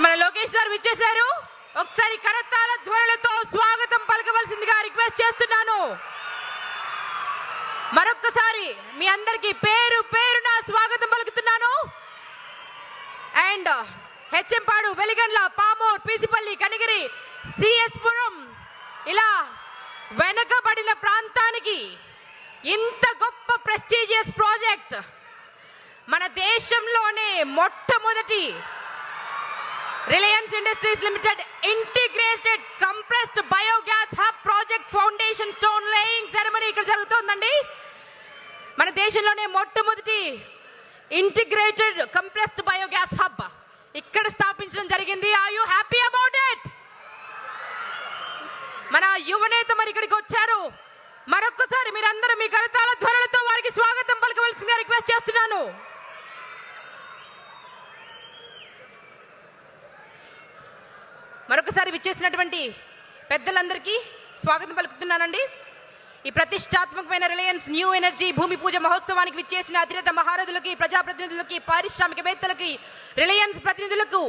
మన లోకేష్ గారు విచ్చేశారు. ఒకసారి కరతాల ధ్వనులతో స్వాగతం పలకవలసిందిగా రిక్వెస్ట్ చేస్తున్నాను. మరొక్కసారి మీ అందరికి పేరు పేరున స్వాగతం పలుకుతున్నాను. అండ్ హెచ్ఎంపాడు వెలిగండ్ల పామూర్ పీసిపల్లి కనిగిరి సిఎస్పురం ఇలా వెనకబడిన ప్రాంతానికి ఇంత గొప్ప ప్రెస్టీజియస్ ప్రాజెక్ట్ మన దేశంలోనే మొట్టమొదటి Reliance Industries Limited integrated compressed biogas hub project foundation stone laying ceremony ఇక్కడ జరుగుతోందండి. మన దేశంలోనే మొట్టమొదటి ఇంటిగ్రేటెడ్ కంప్రెస్డ్ బయోగ్యాస్ హబ్ ఇక్కడ స్థాపించడం జరిగింది. Are you happy about it మన యువనేత మరి ఇక్కడికి వచ్చారు. మరొక్కసారి మీరందరూ మీ కరతాల ధ్వనులతో వారికి స్వాగతం పలకవలసిందిగా రిక్వెస్ట్ చేస్తున్నాను మరొకసారి విచ్చేసినటువంటి పెద్దలందరికీ స్వాగతం పలుకుతున్నానండి. ఈ ప్రతిష్టాత్మకమైన రిలయన్స్ న్యూ ఎనర్జీ భూమి పూజ మహోత్సవానికి విచ్చేసిన అధినేత మహారథులకి ప్రజాప్రతినిధులకి పారిశ్రామికవేత్తలకి రిలయన్స్ ప్రతినిధులకు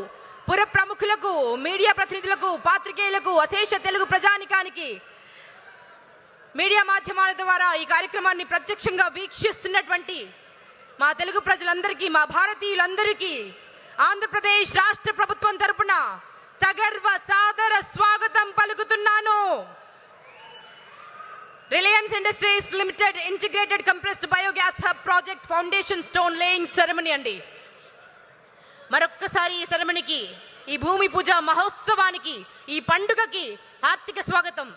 పుర ప్రముఖులకు మీడియా ప్రతినిధులకు పాత్రికేయులకు అశేష తెలుగు ప్రజానికానికి మీడియా మాధ్యమాల ద్వారా ఈ కార్యక్రమాన్ని ప్రత్యక్షంగా వీక్షిస్తున్నటువంటి మా తెలుగు ప్రజలందరికీ మా భారతీయులందరికీ ఆంధ్రప్రదేశ్ రాష్ట్ర ప్రభుత్వం తరపున సగర్వ సాదర స్వాగతం పలుకుతున్నాను. Reliance Industries Limited integrated compressed biogas hub project foundation stone laying ceremony అండి. మరొక్కసారి ఈ సెరమనీకి ఈ భూమి పూజ మహోత్సవానికి ఈ పండుగకి ఆర్థిక స్వాగతం.